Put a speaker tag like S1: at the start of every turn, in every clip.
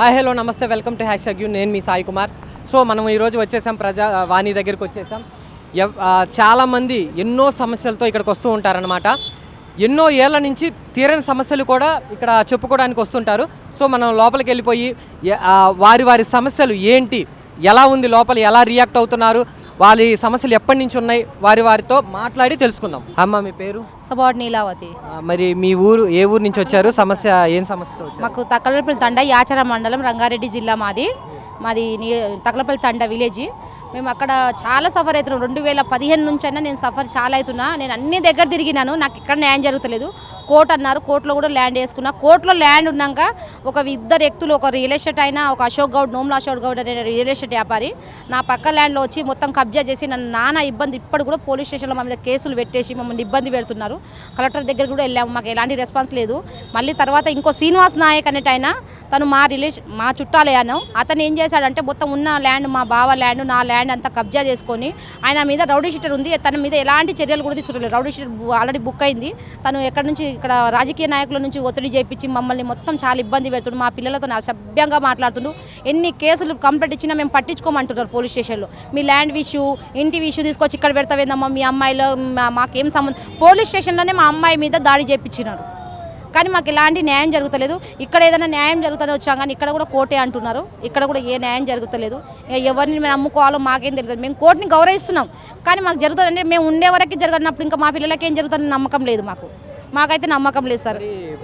S1: Hi hello నమస్తే welcome to hash you నేను మీ సాయి కుమార్. సో మనం ఈరోజు వచ్చేసాం ప్రజా వాణి దగ్గరికి వచ్చేసాం. ఎవ్- చాలామంది ఎన్నో సమస్యలతో ఇక్కడికి వస్తూ ఉంటారనమాట ఎన్నో ఏళ్ళ నుంచి తీరని సమస్యలు కూడా ఇక్కడ చెప్పుకోవడానికి వస్తుంటారు. సో మనం లోపలికి వెళ్ళిపోయి వారి వారి సమస్యలు ఏంటి ఎలా ఉంది లోపల ఎలా రియాక్ట్ అవుతున్నారు వాళ్ళ సమస్యలు ఎప్పటి నుంచి ఉన్నాయి? వారి వారితో మాట్లాడి తెలుసుకుందాం. అమ్మ మీ పేరు?
S2: సపోర్ట్ నీలావతి.
S1: మరి మీ ఊరు ఏ ఊరు నుంచి వచ్చారు? సమస్య ఏం సమస్యతో వచ్చారు?
S2: మాకు తక్కలపల్లి తండ యాచర మండలం రంగారెడ్డి జిల్లా మాది. మాది తక్కలపల్లి తండ విలేజ్. మేము అక్కడ చాలా సఫర్ అవుతున్నాం. రెండు వేల పదిహేను నుంచి అయినా నేను సఫర్ చాలా అవుతున్నా. నేను అన్ని దగ్గర తిరిగినాను. నాకు ఇక్కడ న్యాయం జరుగుతలేదు. కోర్టు అన్నారు. కోర్టులో కూడా ల్యాండ్ వేసుకున్నా. కోర్టులో ల్యాండ్ ఉన్నాక ఒక ఇద్దరు వ్యక్తులు ఒక రియల్ ఎస్టేట్ అయినా ఒక అశోక్ గౌడ్ నోమ్లా అశోక్ గౌడ్ అనే రియల్ ఎస్టేట్ వ్యాపారి నా పక్క ల్యాండ్లో వచ్చి మొత్తం కబ్జా చేసి నన్ను నానా ఇబ్బంది ఇప్పుడు కూడా పోలీస్ స్టేషన్లో మా మీద కేసులు పెట్టేసి మమ్మల్ని ఇబ్బంది పెడుతున్నారు. కలెక్టర్ దగ్గర కూడా వెళ్ళాము. మాకు ఎలాంటి రెస్పాన్స్ లేదు. మళ్ళీ తర్వాత ఇంకో శ్రీనివాస్ నాయక్ అనేట ఆయన తను మా రిలేషన్ మా చుట్టాలయ్యాను అతను ఏం చేశాడంటే మొత్తం ఉన్న ల్యాండ్ మా బావ ల్యాండ్ నా ల్యాండ్ అంతా కబ్జా చేసుకొని ఆయన మీద రౌడీ షీటర్ ఉంది. తన మీద ఎలాంటి చర్యలు కూడా తీసుకుంటలేదు. రౌడీ షీటర్ ఆల్రెడీ బుక్ అయింది. తను ఎక్కడి నుంచి ఇక్కడ రాజకీయ నాయకుల నుంచి ఒత్తిడి చేయించి మమ్మల్ని మొత్తం చాలా ఇబ్బంది పెడుతుండు. మా పిల్లలతో అసభ్యంగా మాట్లాడుతుండు. ఎన్ని కేసులు కంప్లైంట్ ఇచ్చినా మేము పట్టించుకోమంటున్నారు పోలీస్ స్టేషన్లో. మీ ల్యాండ్ ఇష్యూ ఇంటి ఇష్యూ తీసుకొచ్చి ఇక్కడ పెడతావేందమ్మా? మీ అమ్మాయిలో మాకేం సంబంధం? పోలీస్ స్టేషన్లోనే మా అమ్మాయి మీద దాడి చేయించినారు కానీ మాకు ఎలాంటి న్యాయం జరుగుతలేదు. ఇక్కడ ఏదైనా న్యాయం జరుగుతుంది వచ్చాం కానీ ఇక్కడ కూడా కోర్టే అంటున్నారు. ఇక్కడ కూడా ఏ న్యాయం జరుగుతలేదు. ఎవరిని మేము నమ్ముకోవాలో మాకేం తెలియదు. మేము కోర్టుని గౌరవిస్తున్నాం. కానీ మాకు జరుగుతుందంటే మేము ఉండే వరకు జరగనప్పుడు ఇంకా మా పిల్లలకి ఏం జరుగుతుందని నమ్మకం లేదు మాకు. మాకైతే నమ్మకం లేదు సార్.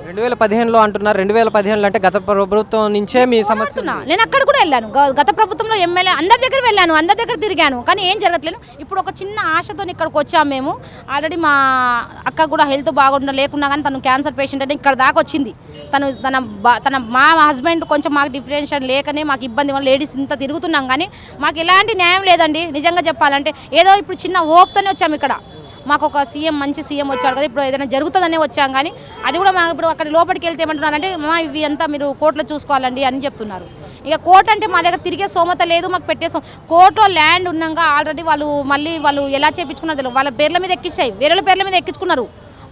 S1: రెండు వేల పదిహేనులో అంటున్నారు. రెండు వేల పదిహేనులో అంటే గత ప్రభుత్వం నుంచే మీ సమస్య.
S2: నేను అక్కడ కూడా వెళ్ళాను. గత ప్రభుత్వంలో ఎమ్మెల్యే అందరి దగ్గర వెళ్ళాను. అందరి దగ్గర తిరిగాను. కానీ ఏం జరగట్లేదు. ఇప్పుడు ఒక చిన్న ఆశతో ఇక్కడికి వచ్చాము మేము. ఆల్రెడీ మా అక్క కూడా హెల్త్ బాగుండ లేకున్నా కానీ తను క్యాన్సర్ పేషెంట్ అంటే ఇక్కడ దాకా వచ్చింది. తను తన బా- తన మా హస్బెండ్ కొంచెం మాకు డిఫరెన్షియేషన్ లేకనే మాకు ఇబ్బంది వల్ల లేడీస్ ఇంత తిరుగుతున్నాం. కానీ మాకు ఎలాంటి న్యాయం లేదండి. నిజంగా చెప్పాలంటే ఏదో ఇప్పుడు చిన్న ఓప్తోనే వచ్చాము ఇక్కడ. మాకు ఒక సీఎం మంచి సీఎం వచ్చాడు కదా ఇప్పుడు ఏదైనా జరుగుతుందనే వచ్చాం కానీ అది కూడా మాకు ఇప్పుడు అక్కడ లోపలికి వెళ్తే ఏమంటున్నారంటే మా ఇవి అంతా మీరు కోర్టులో చూసుకోవాలండి అని చెప్తున్నారు. ఇక కోర్టు అంటే మా దగ్గర తిరిగే సోమత లేదు మాకు పెట్టే సో కోర్టులో ల్యాండ్ ఉన్నాక ఆల్రెడీ వాళ్ళు మళ్ళీ వాళ్ళు ఎలా చేయించుకున్నారు తెలియదు వాళ్ళ పేర్ల మీద ఎక్కించాయి వేరే పేర్ల మీద ఎక్కించుకున్నారు.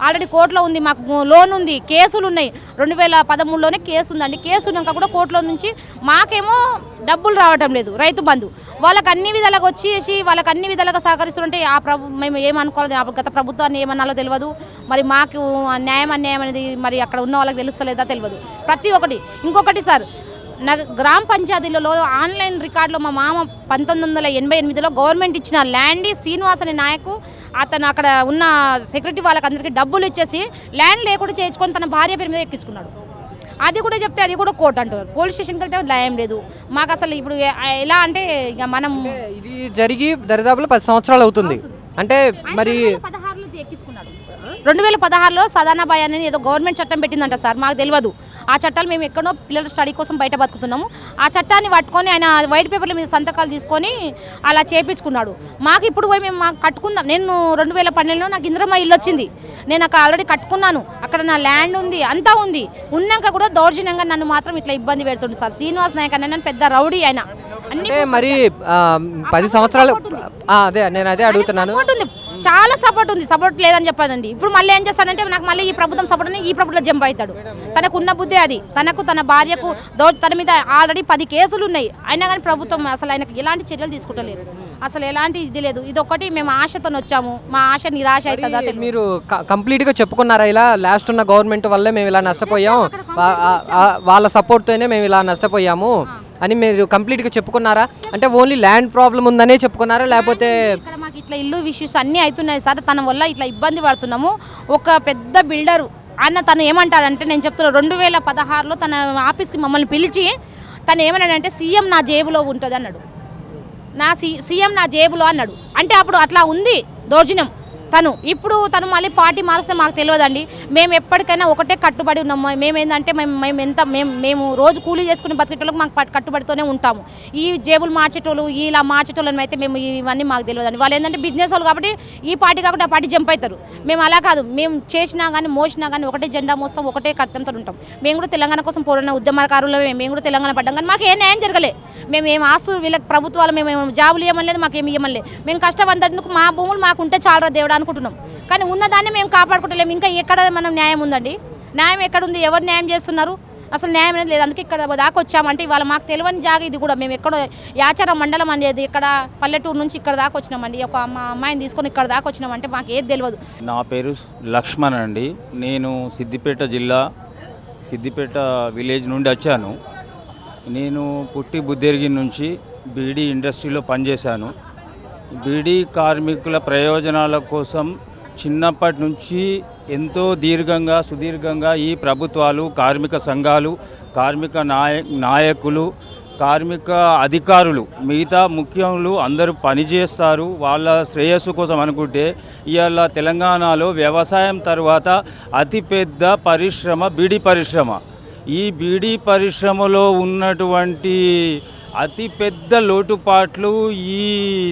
S2: ఆల్రెడీ కోర్టులో ఉంది మాకు లోన్ ఉంది కేసులు ఉన్నాయి. రెండు వేల పదమూడులోనే కేసు ఉందండి. కేసు ఉన్నాక కూడా కోర్టులో నుంచి మాకేమో డబ్బులు రావటం లేదు రైతు బంధు. వాళ్ళకి అన్ని విధాలుగా వచ్చేసి వాళ్ళకి అన్ని విధాలుగా సహకరిస్తుంటే ఆ ప్రభు మేము ఏమనుకోవాలి ఆ గత ప్రభుత్వాన్ని ఏమన్నాలో తెలియదు. మరి మాకు న్యాయం అన్యాయం అనేది మరి అక్కడ ఉన్న వాళ్ళకి తెలుస్తలేదా తెలియదు. ప్రతి ఒక్కటి. ఇంకొకటి సార్ నగ గ్రామ పంచాయతీలలో ఆన్లైన్ రికార్డులో మా మామ పంతొమ్మిది వందల ఎనభై ఎనిమిదిలో గవర్నమెంట్ ఇచ్చిన ల్యాండ్ శ్రీనివాస్ అనే నాయకు అతను అక్కడ ఉన్న సెక్యూరిటీ వాళ్ళకి అందరికీ డబ్బులు ఇచ్చేసి ల్యాండ్ లేకుండా చేయించుకొని తన భార్య పేరు మీద ఎక్కించుకున్నాడు. అది కూడా చెప్తే అది కూడా కోర్టు అంటారు పోలీస్ స్టేషన్ కంటే న్యాయం లేదు. మాకు అసలు ఇప్పుడు ఎలా అంటే ఇక మనం
S1: ఇది జరిగి దరిదాపులో పది సంవత్సరాలు అవుతుంది. అంటే మరి
S2: పదహారులో ఎక్కించుకున్నాడు. రెండు వేల పదహారులో సదానాబాయ్ అనేది ఏదో గవర్నమెంట్ చట్టం పెట్టిందంట సార్. మాకు తెలియదు. ఆ చట్టాలు మేము ఎక్కడో పిల్లల స్టడీ కోసం బయట బతుకుతున్నాము. ఆ చట్టాన్ని పట్టుకొని ఆయన వైట్ పేపర్ల మీద సంతకాలు తీసుకొని అలా చేపించుకున్నాడు. మాకు ఇప్పుడు పోయి మేము మాకు కట్టుకుందాం. నేను రెండు వేల పన్నెండులో నాకు ఇంద్రమ్మ ఇల్లు వచ్చింది. నేను అక్కడ ఆల్రెడీ కట్టుకున్నాను. అక్కడ నా ల్యాండ్ ఉంది అంతా ఉంది. ఉన్నాక కూడా దౌర్జన్యంగా నన్ను మాత్రం ఇట్లా ఇబ్బంది పెడుతుంది సార్. శ్రీనివాస్ నాయక్ అనే నన్ను పెద్ద రౌడీ ఆయన. అన్ని
S1: అంటే మరి పది సంవత్సరాలు అదే నేను అదే అడుగుతున్నాను.
S2: చాలా సపోర్ట్ ఉంది. సపోర్ట్ లేదని చెప్పానండి. ఇప్పుడు మళ్ళీ ఏం చేస్తాడంటే నాకు మళ్ళీ ఈ ప్రభుత్వం సపోర్ట్ అని ఈ ప్రభుత్వం జంప్ అవుతాడు. తనకు ఉన్న బుద్ధి అది. తనకు తన భార్యకు తన మీద ఆల్రెడీ పది కేసులు ఉన్నాయి. అయినా కానీ ప్రభుత్వం అసలు ఆయనకు ఎలాంటి చర్యలు తీసుకుంటలేరు అసలు ఎలాంటి ఇది లేదు. ఇది ఒకటి మేము ఆశతో వచ్చాము. మా ఆశ నిరాశ అవుతుందా
S1: మీరు కంప్లీట్గా చెప్పుకున్నారా ఇలా? లాస్ట్ ఉన్న గవర్నమెంట్ వల్లే మేము ఇలా నష్టపోయాం. వాళ్ళ సపోర్ట్ తోనే మేము ఇలా నష్టపోయాము. అని మీరు కంప్లీట్గా చెప్పుకున్నారా? అంటే ఓన్లీ ల్యాండ్ ప్రాబ్లం ఉందనే చెప్పుకున్నారా? లేకపోతే
S2: ఇక్కడ మాకు ఇట్లా ఇల్లు ఇష్యూస్ అన్నీ అవుతున్నాయి సార్. తన వల్ల ఇట్లా ఇబ్బంది పడుతున్నాము. ఒక పెద్ద బిల్డరు అన్న తను ఏమంటారంటే నేను చెప్తున్నా రెండు వేల పదహారులో తన ఆఫీస్కి మమ్మల్ని పిలిచి తను ఏమన్నాడంటే సీఎం నా జేబులో ఉంటుంది అన్నాడు నా సీ సీఎం నా జేబులో అన్నాడు. అంటే అప్పుడు అట్లా ఉంది దౌర్జన్యం. తను ఇప్పుడు తను మళ్ళీ పార్టీ మారిస్తే మాకు తెలియదండి. మేము ఎప్పటికైనా ఒకటే కట్టుబడి ఉన్నాము. మేము ఏంటంటే మేము మేము ఎంత మేము మేము రోజు కూలీ చేసుకుని బతికేటోళ్ళకి మాకు పట్- కట్టుబడితోనే ఉంటాము. ఈ జేబులు మార్చేటోళ్ళు ఇలా మార్చేటోళ్ళని అయితే మేము ఇవన్నీ మాకు తెలియదండి. వాళ్ళు ఏంటంటే బిజినెస్ వాళ్ళు కాబట్టి ఈ పార్టీ కాకుండా ఆ పార్టీ జంప్ అవుతారు మేము అలా కాదు. మేము చేసినా కానీ మోసినా కానీ ఒకటే జెండా మోస్తాం ఒకటే కర్తంతో ఉంటాం. మేము కూడా తెలంగాణ కోసం పోరాడిన ఉద్యమకారులు మేము కూడా తెలంగాణ పడ్డాం కానీ మాకు ఏ న్యాయం జరగలే. మేము ఏం ఆస్తులు వీళ్ళకి ప్రభుత్వాలు మేము జాబులు ఇవ్వమని లేదు మాకు ఏమి ఇవ్వమని లేదు మేము కష్టపడినందుకు మా భూములు మాకు ఉంటే చాలా దేవుడు అనుకుంటున్నాం కానీ ఉన్నదాన్ని మేము కాపాడుకుంటలేము ఇంకా ఎక్కడ మనం న్యాయం ఉందండి? న్యాయం ఎక్కడ ఉంది ఎవరు న్యాయం చేస్తున్నారు? అసలు న్యాయం అనేది లేదు. అందుకే ఇక్కడ దాకా వచ్చామంటే ఇవాళ మాకు తెలియని జాగ ఇది కూడా. మేము ఎక్కడో యాచారం మండలం అనేది ఇక్కడ పల్లెటూరు నుంచి ఇక్కడ దాకా వచ్చినామండి. ఒక మా అమ్మాయిని తీసుకొని ఇక్కడ దాకా వచ్చినామంటే మాకు ఏది తెలియదు.
S3: నా పేరు లక్ష్మణ్ అండి. నేను సిద్దిపేట జిల్లా సిద్దిపేట విలేజ్ నుండి వచ్చాను. నేను పుట్టి బుద్ధిరిగి నుంచి బీడీ ఇండస్ట్రీలో పనిచేశాను. బీడీ కార్మికుల ప్రయోజనాల కోసం చిన్నప్పటి నుంచి ఎంతో దీర్ఘంగా సుదీర్ఘంగా ఈ ప్రభుత్వాలు కార్మిక సంఘాలు కార్మిక నాయ నాయకులు కార్మిక అధికారులు మిగతా ముఖ్యులు అందరూ పనిచేస్తారు. వాళ్ళ శ్రేయస్సు కోసం అనుకుంటే ఇవాళ తెలంగాణలో వ్యవసాయం తర్వాత అతిపెద్ద పరిశ్రమ బీడీ పరిశ్రమ. ఈ బీడీ పరిశ్రమలో ఉన్నటువంటి అతి పెద్ద లోటుపాట్లు ఈ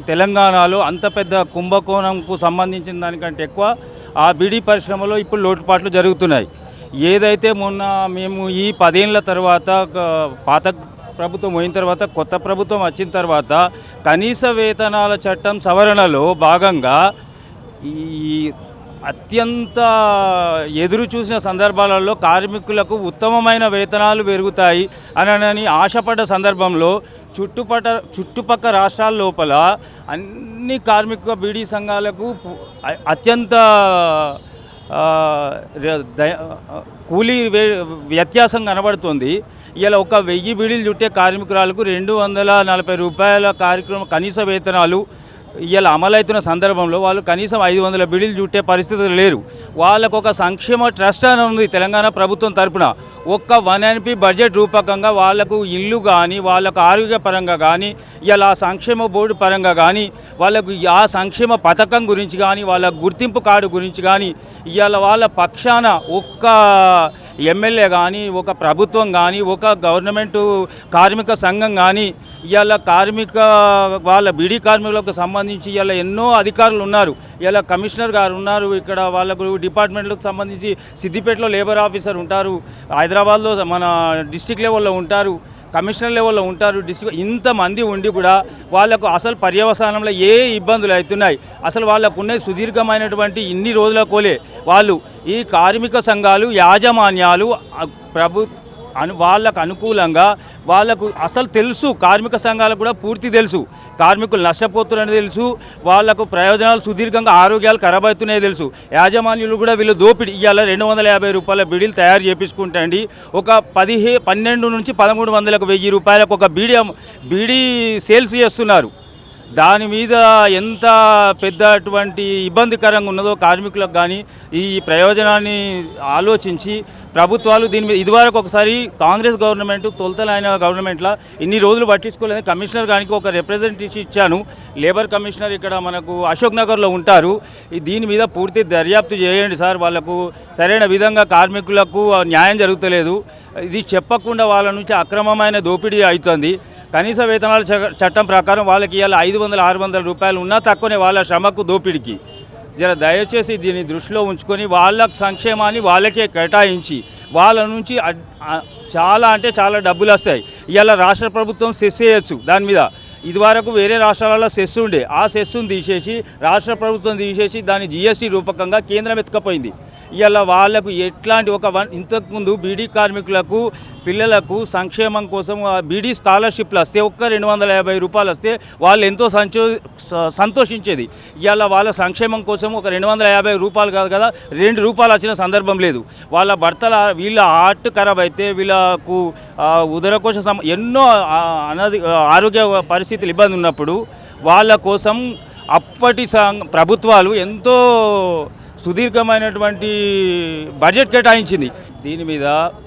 S3: తెలంగాణలో అంత పెద్ద కుంభకోణంకు సంబంధించిన దానికంటే ఎక్కువ ఆ బీడీ పరిశ్రమలో ఇప్పుడు లోటుపాట్లు జరుగుతున్నాయి. ఏదైతే మొన్న మేము ఈ పదేళ్ళ తర్వాత పాత ప్రభుత్వం పోయిన తర్వాత కొత్త ప్రభుత్వం వచ్చిన తర్వాత కనీస వేతనాల చట్టం సవరణలో భాగంగా ఈ అత్యంత ఎదురు చూసిన సందర్భాలలో కార్మికులకు ఉత్తమమైన వేతనాలు పెరుగుతాయి అని ఆశపడ్డ సందర్భంలో చుట్టుపట చుట్టుపక్క రాష్ట్రాల లోపల అన్ని కార్మిక బీడీ సంఘాలకు అత్యంత కూలీ వ్యత్యాసం కనబడుతుంది. ఇలా ఒక వెయ్యి బీడీలు చుట్టే కార్మికురాలకు రెండు వందల నలభై రూపాయల కార్యక్రమం కనీస వేతనాలు ఇలా అమలవుతున్న సందర్భంలో వాళ్ళు కనీసం ఐదు వందల బిడిలు చుట్టే పరిస్థితులు లేరు. వాళ్ళకు ఒక సంక్షేమ ట్రస్ట్ అని ఉంది తెలంగాణ ప్రభుత్వం తరపున. ఒక్క వన్ ఎన్పి బడ్జెట్ రూపకంగా వాళ్ళకు ఇల్లు కానీ వాళ్ళకు ఆరోగ్యపరంగా కానీ ఇలా సంక్షేమ బోర్డు పరంగా కానీ వాళ్ళకు ఆ సంక్షేమ పథకం గురించి కానీ వాళ్ళ గుర్తింపు కార్డు గురించి కానీ ఇవాళ వాళ్ళ పక్షాన ఒక్క ఎమ్మెల్యే కానీ ఒక ప్రభుత్వం కానీ ఒక గవర్నమెంట్ కార్మిక సంఘం కానీ ఇవాళ కార్మిక వాళ్ళ బీడీ కార్మికులకు సంబంధించి ఇవాళ ఎన్నో అధికారులు ఉన్నారు. ఇలా కమిషనర్ గారు ఉన్నారు ఇక్కడ వాళ్ళకు డిపార్ట్మెంట్లకు సంబంధించి సిద్దిపేటలో లేబర్ ఆఫీసర్ ఉంటారు హైదరాబాద్లో మన డిస్టిక్ లెవెల్లో ఉంటారు. కమిషనర్ లెవెల్లో ఉంటారు డిస్ట్రిక్ట్ ఇంతమంది ఉండి కూడా వాళ్ళకు అసలు పర్యవసానంలో ఏ ఇబ్బందులు అవుతున్నాయి? అసలు వాళ్ళకు ఉన్న సుదీర్ఘమైనటువంటి ఇన్ని రోజుల కోలే వాళ్ళు ఈ కార్మిక సంఘాలు యాజమాన్యాలు ప్రభుత్వ ప్రభు అను వాళ్ళకు అనుకూలంగా వాళ్ళకు అసలు తెలుసు కార్మిక సంఘాలకు కూడా పూర్తి తెలుసు. కార్మికులు నష్టపోతున్నారని తెలుసు వాళ్ళకు ప్రయోజనాలు సుదీర్ఘంగా ఆరోగ్యాలు ఖరాబ్ అవుతున్నాయి తెలుసు. యాజమాన్యులు కూడా వీళ్ళు దోపిడీ ఇవాళ రెండు వందల యాభై రూపాయల బిడీలు తయారు చేపించుకుంటండి ఒక పదిహే పన్నెండు నుంచి పదమూడు వందలకు వెయ్యి రూపాయలకు ఒక బీడీ బీడీ సేల్స్ చేస్తున్నారు. దాని మీద ఎంత పెద్ద అటువంటి ఇబ్బందికరంగా ఉన్నదో కార్మికులకు కానీ ఈ ప్రయోజనాన్ని ఆలోచించి ప్రభుత్వాలు దీని మీద ఇదివరకు ఒకసారి కాంగ్రెస్ గవర్నమెంట్ తొలతలైన గవర్నమెంట్లో ఇన్ని రోజులు పట్టించుకోలేదు కమిషనర్ గారికి ఒక రిప్రజెంటేషన్ ఇచ్చాను. లేబర్ కమిషనర్ ఇక్కడ మనకు అశోక్ నగర్లో ఉంటారు. దీని మీద పూర్తి దర్యాప్తు చేయండి సార్. వాళ్ళకు సరైన విధంగా కార్మికులకు న్యాయం జరుగుతలేదు. ఇది చెప్పకుండా వాళ్ళ నుంచి అక్రమమైన దోపిడీ అవుతుంది. కనీస వేతనాల చ- చట్టం ప్రకారం వాళ్ళకి ఇవాళ ఐదు వందల ఆరు వందల రూపాయలు ఉన్నా తక్కువనే వాళ్ళ శ్రమకు దోపిడికి. జర దయచేసి దీన్ని దృష్టిలో ఉంచుకొని వాళ్ళ సంక్షేమాన్ని వాళ్ళకే కేటాయించి వాళ్ళ నుంచి చాలా అంటే చాలా డబ్బులు వస్తాయి. ఇవాళ రాష్ట్ర ప్రభుత్వం సెస్ చేయొచ్చు దాని మీద. ఇదివరకు వేరే రాష్ట్రాలలో సెస్ ఉండే ఆ సెస్సును తీసేసి రాష్ట్ర ప్రభుత్వం తీసేసి దాని జిఎస్టీ రూపకంగా కేంద్రం ఎత్తుకపోయింది. ఇలా వాళ్ళకు ఎట్లాంటి ఒక వన్ ఇంతకుముందు బీడీ కార్మికులకు పిల్లలకు సంక్షేమం కోసం బీడీ స్కాలర్షిప్లు వస్తే ఒక్క రెండు వందల యాభై రూపాయలు వస్తే వాళ్ళు ఎంతో సంచో స- సంతోషించేది. ఇవాళ వాళ్ళ సంక్షేమం కోసం ఒక రెండు వందల యాభై రూపాయలు కాదు కదా రెండు రూపాయలు వచ్చిన సందర్భం లేదు. వాళ్ళ భర్తల వీళ్ళ హార్ట్ ఖరాబ్ అయితే వీళ్ళకు ఉదరకోశ సమ ఎన్నో అనది ఆరోగ్య పరిస్థితులు ఇబ్బంది ఉన్నప్పుడు వాళ్ళ కోసం అప్పటి సం- ప్రభుత్వాలు ఎంతో సుదీర్ఘమైనటువంటి బడ్జెట్ కేటాయించింది. దీని మీద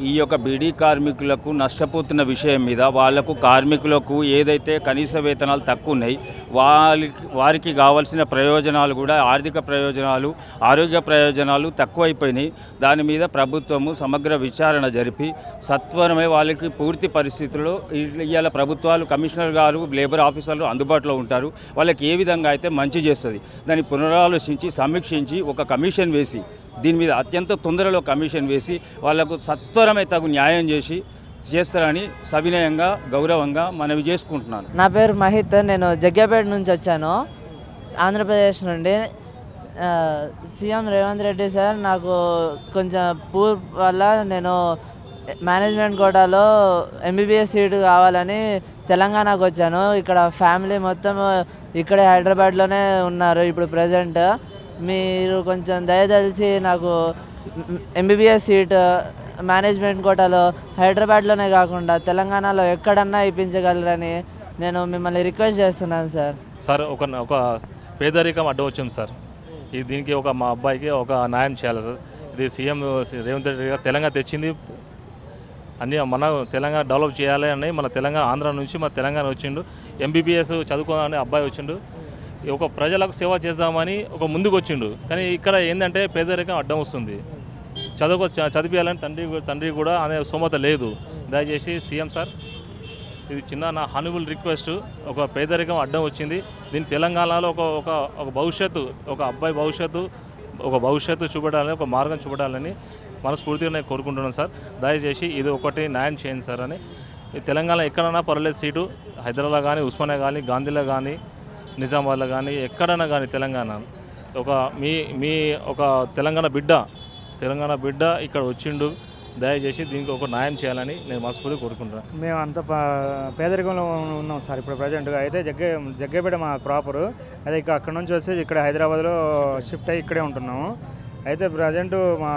S3: ఈ యొక్క బీడీ కార్మికులకు నష్టపోతున్న విషయం మీద వాళ్ళకు కార్మికులకు ఏదైతే కనీస వేతనాలు తక్కువ ఉన్నాయి వాళ్ళకి వారికి కావాల్సిన ప్రయోజనాలు కూడా ఆర్థిక ప్రయోజనాలు ఆరోగ్య ప్రయోజనాలు తక్కువైపోయినాయి. దాని మీద ప్రభుత్వము సమగ్ర విచారణ జరిపి సత్వరమే వాళ్ళకి పూర్తి పరిస్థితుల్లో ఇవాళ ప్రభుత్వాలు కమిషనర్ గారు లేబర్ ఆఫీసర్లు అందుబాటులో ఉంటారు. వాళ్ళకి ఏ విధంగా అయితే మంచి చేస్తుంది. దాన్ని పునరాలోచించి సమీక్షించి ఒక కమిషన్ వేసి దీని మీద అత్యంత తొందరలో కమిషన్ వేసి వాళ్ళకు సత్వరమే తగు న్యాయం చేసి చేస్తారని సవినయంగా గౌరవంగా మనవి చేసుకుంటున్నాను.
S4: నా పేరు మహిత్ నేను జగ్గాపేట నుంచి వచ్చాను. ఆంధ్రప్రదేశ్ నుండి సీఎం రేవంత్ రెడ్డి సార్ నాకు కొంచెం పూర్ వల్ల నేను మేనేజ్మెంట్ కోటాలో ఎంబీబీఎస్ సీటు కావాలని తెలంగాణకు వచ్చాను. ఇక్కడ ఫ్యామిలీ మొత్తం ఇక్కడే హైదరాబాద్లోనే ఉన్నారు ఇప్పుడు ప్రజెంట్. మీరు కొంచెం దయదలిచి నాకు ఎంబీబీఎస్ సీట్ మేనేజ్మెంట్ కోటాలో హైదరాబాద్లోనే కాకుండా తెలంగాణలో ఎక్కడన్నా ఇప్పించగలరని నేను మిమ్మల్ని రిక్వెస్ట్ చేస్తున్నాను సార్.
S5: సార్ ఒక ఒక పేదరికం అడ్డం వచ్చింది సార్. ఇది దీనికి ఒక మా అబ్బాయికి ఒక న్యాయం చేయాలి సార్. ఇది సీఎం రేవంత్ రెడ్డి గారు తెలంగాణ తెచ్చింది. అన్ని మన తెలంగాణ డెవలప్ చేయాలి అని మన తెలంగాణ ఆంధ్ర నుంచి మన తెలంగాణ వచ్చిండు. ఎంబీబీఎస్ చదువుకోవాలని అబ్బాయి వచ్చిండు. ఒక ప్రజలకు సేవ చేద్దామని ఒక ముందుకు వచ్చిండు కానీ ఇక్కడ ఏంటంటే పేదరికం అడ్డం వస్తుంది. చదువుకో చ- చదివించాలని తండ్రి తండ్రి కూడా అనే సోమత లేదు. దయచేసి సీఎం సార్ ఇది చిన్న నా హనుబుల్ రిక్వెస్ట్. ఒక పేదరికం అడ్డం వచ్చింది. దీని తెలంగాణలో ఒక ఒక ఒక భవిష్యత్తు ఒక అబ్బాయి భవిష్యత్తు ఒక భవిష్యత్తు చూపెట్టాలని ఒక మార్గం చూపెట్టాలని మనస్ఫూర్తిగా నేను కోరుకుంటున్నాను సార్. దయచేసి ఇది ఒకటి న్యాయం చేయండి సార్ అని. తెలంగాణ ఎక్కడైనా పర్లేదు సీటు. హైదరాబాద్ కానీ ఉస్మానియా కానీ గాంధీలో కానీ నిజామాబాద్లో కానీ ఎక్కడైనా కానీ తెలంగాణ. ఒక మీ మీ ఒక తెలంగాణ బిడ్డ తెలంగాణ బిడ్డ ఇక్కడ వచ్చిండు. దయచేసి దీనికి ఒక న్యాయం చేయాలని నేను మనస్ఫూర్తి కోరుకుంటున్నాను
S6: మేము అంత పేదరికంలో ఉన్నాం సార్ ఇప్పుడు ప్రజెంట్గా అయితే జగ్గే జగ్గేపేట మా ప్రాపరు. అదే ఇక అక్కడ నుంచి వచ్చి ఇక్కడ హైదరాబాద్లో షిఫ్ట్ అయ్యి ఇక్కడే ఉంటున్నాము. అయితే ప్రజెంట్ మా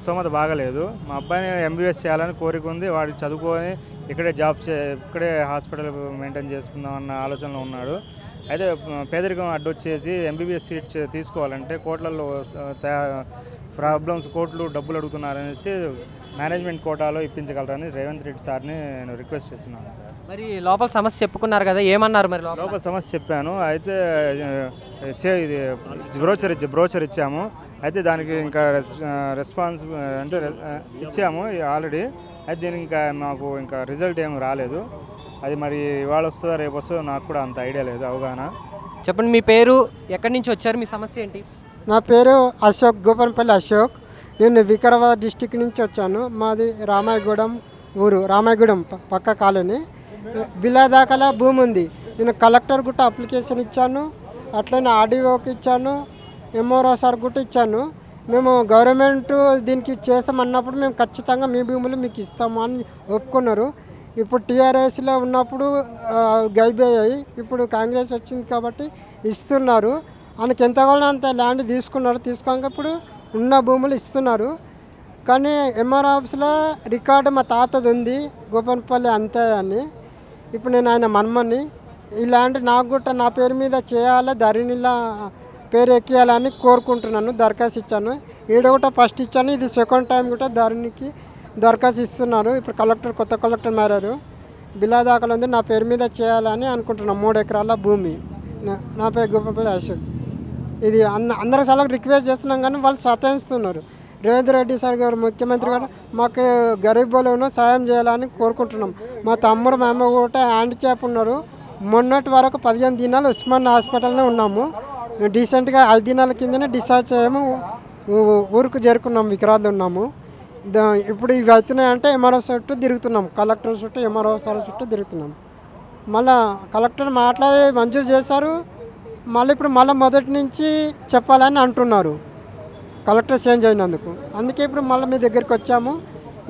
S6: స్తోమత బాగలేదు. మా అబ్బాయిని ఎంబీబీఎస్ చేయాలని కోరిక ఉంది. వాడు చదువుకొని ఇక్కడే జాబ్ చే ఇక్కడే హాస్పిటల్ మెయింటైన్ చేసుకుందాం అన్న ఆలోచనలో ఉన్నాడు. అయితే పేదరికం అడ్డొచ్చేసి ఎంబీబీఎస్ సీట్ తీసుకోవాలంటే కోట్లలో ప్రాబ్లమ్స్ కోట్లు డబ్బులు అడుగుతున్నారనేసి మేనేజ్మెంట్ కోటాలో ఇప్పించగలరని రేవంత్ రెడ్డి సార్ని నేను రిక్వెస్ట్ చేస్తున్నాను సార్.
S1: మరి లోపల సమస్య చెప్పుకున్నారు కదా ఏమన్నారు మరి లోపల?
S6: సమస్య చెప్పాను. అయితే ఆ, చే ఇది బ్రోచర్ ఇచ్చి బ్రోచర్ ఇచ్చాము. అయితే దానికి ఇంకా రెస్పాన్స్ అంటే ఇచ్చాము ఆల్రెడీ. అయితే దీనికి ఇంకా మాకు ఇంకా రిజల్ట్ ఏమి రాలేదు. అది మరి ఇవాళ వస్తుందా రేపు వస్తుందో నాకు కూడా అంత ఐడియా లేదు అవగాహన.
S1: చెప్పండి మీ పేరు ఎక్కడి నుంచి వచ్చారు మీ సమస్య ఏంటి?
S7: నా పేరు అశోక్ గోపన్పల్లి అశోక్. నేను వికారాబాద్ డిస్టిక్ నుంచి వచ్చాను. మాది రామాయగూడెం ఊరు రామాయగూడెం పక్క కాలనీ. బిలా దాకాల భూమి ఉంది. నేను కలెక్టర్ గుట్ట అప్లికేషన్ ఇచ్చాను. అట్లనే ఆర్డీఓకి ఇచ్చాను. ఎంఆర్ఓ సార్ గుట్ట ఇచ్చాను. మేము గవర్నమెంట్ దీనికి చేస్తామన్నప్పుడు మేము ఖచ్చితంగా మీ భూములు మీకు ఇస్తాము అని ఒప్పుకున్నారు. ఇప్పుడు టీఆర్ఎస్లో ఉన్నప్పుడు గైబయ్యాయి. ఇప్పుడు కాంగ్రెస్ వచ్చింది కాబట్టి ఇస్తున్నారు. ఆయనకి ఎంత కావాలో అంత ల్యాండ్ తీసుకున్నారు తీసుకోక ఇప్పుడు ఉన్న భూములు ఇస్తున్నారు. కానీ ఎంఆర్ ఆఫీస్లో రికార్డు మా తాతది ఉంది గోపన్పల్లి అంతే అని. ఇప్పుడు నేను ఆయన మన్మని. ఈ ల్యాండ్ నాకు కూడా నా పేరు మీద చేయాలి ధరణిలా పేరు ఎక్కియాలని కోరుకుంటున్నాను దరఖాస్తు ఇచ్చాను. ఈడ కూడా ఫస్ట్ ఇచ్చాను ఇది సెకండ్ టైం కూడా ధరణికి దరఖాస్తు ఇస్తున్నారు. ఇప్పుడు కలెక్టర్ కొత్త కలెక్టర్ మారారు. బిల్లా దాఖలు ఉంది. నా పేరు మీద చేయాలని అనుకుంటున్నాను మూడు ఎకరాల భూమి. నా- పేరు గోపపల్లి అశోక్ ఇది అంద అందరి చాలా రిక్వెస్ట్ చేస్తున్నాం కానీ వాళ్ళు సతాయిస్తున్నారు రేవంత్ రెడ్డి సార్ గారు ముఖ్యమంత్రి గారు మాకు గరీబ్ బలువును సాయం చేయాలని కోరుకుంటున్నాం. మా తమ్ముడు మేము కూడా హ్యాండిక్యాప్ ఉన్నారు. మొన్నటి వరకు పదిహేను దినాలు ఉస్మాన్ హాస్పిటల్నే ఉన్నాము. డీసెంట్గా ఐదు దినాల కిందనే డిశ్చార్జ్ చేయము. ఊరుకు చేరుకున్నాము వికరాలు ఉన్నాము. ఇప్పుడు ఇవి అవుతున్నాయంటే ఎంఆర్ఓ చుట్టూ తిరుగుతున్నాం. కలెక్టర్ చుట్టూ ఎంఆర్ఓ సార్ చుట్టూ తిరుగుతున్నాం. మళ్ళా కలెక్టర్ మాట్లాడి మంజూరు చేశారు. మళ్ళీ ఇప్పుడు మళ్ళీ మొదటి నుంచి చెప్పాలని అంటున్నారు. కలెక్టర్ చేంజ్ అయినందుకు. అందుకే ఇప్పుడు మళ్ళీ మీ దగ్గరికి వచ్చాము.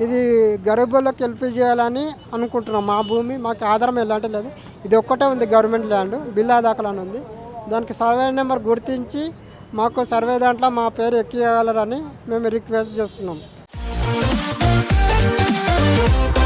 S7: ఇది గరీబులకు ఎల్పీ చేయాలని అనుకుంటున్నాం. మా భూమి మాకు ఆధారం ఎలాంటి లేదు. ఇది ఒక్కటే ఉంది గవర్నమెంట్ ల్యాండ్. బిల్లా దాఖలా అని ఉంది. దానికి సర్వే నెంబర్ గుర్తించి మాకు సర్వే దాంట్లో మా పేరు ఎక్కియగలరని మేము రిక్వెస్ట్ చేస్తున్నాం. No quiero que me.